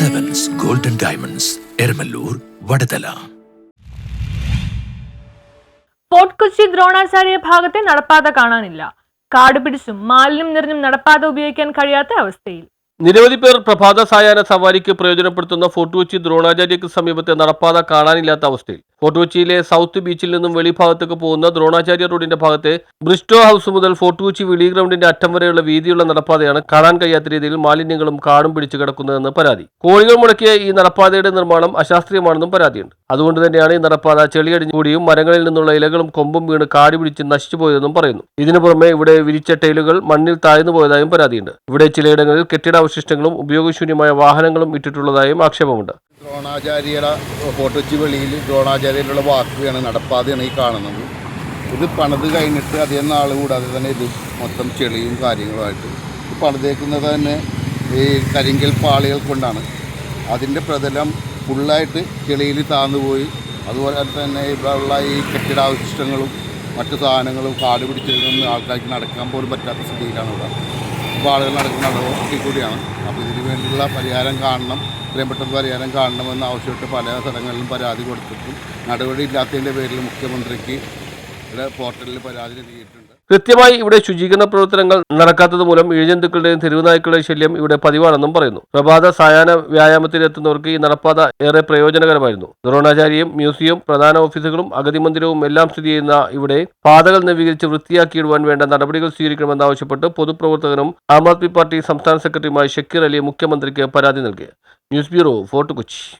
Diamonds Eramallur Vadathala Fort Kochi Dronacharya ഭാഗത്തെ നടപ്പാത കാണാനില്ല. കാട് പിടിച്ചും മാലിന്യം നിറഞ്ഞും നടപ്പാത ഉപയോഗിക്കാൻ കഴിയാത്ത അവസ്ഥയിൽ. നിരവധി പേർ പ്രഭാത സായാഹ്ന സവാരിക്ക് പ്രയോജനപ്പെടുത്തുന്ന ഫോർട്ട് കൊച്ചി ദ്രോണാചാര്യക്ക് സമീപത്തെ നടപ്പാത കാണാനില്ലാത്ത അവസ്ഥയിൽ. ഫോർട്ട് കൊച്ചിയിലെ സൗത്ത് ബീച്ചിൽ നിന്നും വെളിഭാഗത്തേക്ക് പോകുന്ന ദ്രോണാചാര്യ റോഡിന്റെ ഭാഗത്തെ ബ്രിസ്റ്റോ ഹൗസ് മുതൽ ഫോർട്ട് കൊച്ചി വെളി ഗ്രൗണ്ടിന്റെ അറ്റം വരെയുള്ള വീതിയുള്ള നടപ്പാതയാണ് കാണാൻ കഴിയാത്ത രീതിയിൽ മാലിന്യങ്ങളും കാടും പിടിച്ചു കിടക്കുന്നതെന്ന് പരാതി. കോഴികൾ മുടക്കിയ ഈ നടപ്പാതയുടെ നിർമ്മാണം അശാസ്ത്രീയമാണെന്നും പരാതിയുണ്ട്. അതുകൊണ്ട് തന്നെയാണ് ഈ നടപ്പാത ചെളിയടിഞ്ഞു കൂടിയും മരങ്ങളിൽ നിന്നുള്ള ഇലകളും കൊമ്പും വീണ് കാടി പിടിച്ച് നശിച്ചു പോയതെന്നും പറയുന്നു. ഇതിനു പുറമെ ഇവിടെ വിരിച്ച ടൈലുകൾ മണ്ണിൽ താഴ്ന്നു പോയതായും പരാതിയുണ്ട്. ഇവിടെ ചിലയിടങ്ങളിൽ കെട്ടിടാവശിഷ്ടങ്ങളും ഉപയോഗശൂന്യമായ വാഹനങ്ങളും ഇട്ടിട്ടുള്ളതായും ആക്ഷേപമുണ്ട്. ദ്രോണാചാര്യയുടെ ഫോർട്ട് വെളിയിൽ ദ്രോണാചാര്യയിലുള്ള വാക്കുകയാണ് നടപ്പാതെയാണ് ഈ കാണുന്നത്. ഇത് പണിത് കഴിഞ്ഞിട്ട് അധികം നാൾ കൂടാതെ തന്നെ ഇത് മൊത്തം ചെളിയും കാര്യങ്ങളുമായിട്ട് ഇത് പണിതേക്കുന്നത് തന്നെ ഈ കരിങ്കൽ പാളികൾ കൊണ്ടാണ്. അതിന്റെ പ്രതലം ഫുള്ളായിട്ട് ചെളിയിൽ താന്നുപോയി അതുപോലെ തന്നെ ഇവിടെ ഉള്ള ഈ കെട്ടിടാവശിഷ്ടങ്ങളും മറ്റു സാധനങ്ങളും കാട് പിടിച്ചിരുന്ന ആൾക്കാർക്ക് നടക്കാൻ പോലും പറ്റാത്ത സ്ഥിതിയിലാണ് ഇവിടെ. ഇപ്പോൾ ആളുകൾ നടക്കുന്ന റോഡിൽ കൂടിയാണ്. അപ്പോൾ ഇതിന് വേണ്ടിയുള്ള പരിഹാരം കാണണം. എത്രയും പെട്ടെന്ന് പരിഹാരം കാണണമെന്ന് ആവശ്യപ്പെട്ട് പല സ്ഥലങ്ങളിലും പരാതി കൊടുത്തിട്ടും നടപടി ഇല്ലാത്തതിന്റെ പേരിൽ മുഖ്യമന്ത്രിക്ക് ഇവിടെ പോർട്ടലിൽ പരാതി നൽകിയിട്ടുണ്ട്. കൃത്യമായി ഇവിടെ ശുചീകരണ പ്രവർത്തനങ്ങൾ നടക്കാത്തത് മൂലം ഇഴജന്തുക്കളുടെയും തെരുവുനായ്ക്കളുടെയും ശല്യം ഇവിടെ പതിവാണെന്നും പറയുന്നു. പ്രഭാത സായാഹ്ന വ്യായാമത്തിലെത്തുന്നവർക്ക് ഈ നടപ്പാത ഏറെ പ്രയോജനകരമായിരുന്നു. ദ്രോണാചാര്യയും മ്യൂസിയം പ്രധാന ഓഫീസുകളും അഗതി മന്ദിരവും എല്ലാം സ്ഥിതി ചെയ്യുന്ന ഇവിടെ പാതകൾ നവീകരിച്ച് വൃത്തിയാക്കിയിടുവാൻ വേണ്ട നടപടികൾ സ്വീകരിക്കണമെന്നാവശ്യപ്പെട്ട് പൊതുപ്രവർത്തകനും ആം ആദ്മി പാർട്ടി സംസ്ഥാന സെക്രട്ടറിയുമായ ഷക്കീർ അലി മുഖ്യമന്ത്രിക്ക് പരാതി നൽകി. News bureau Fort Kochi.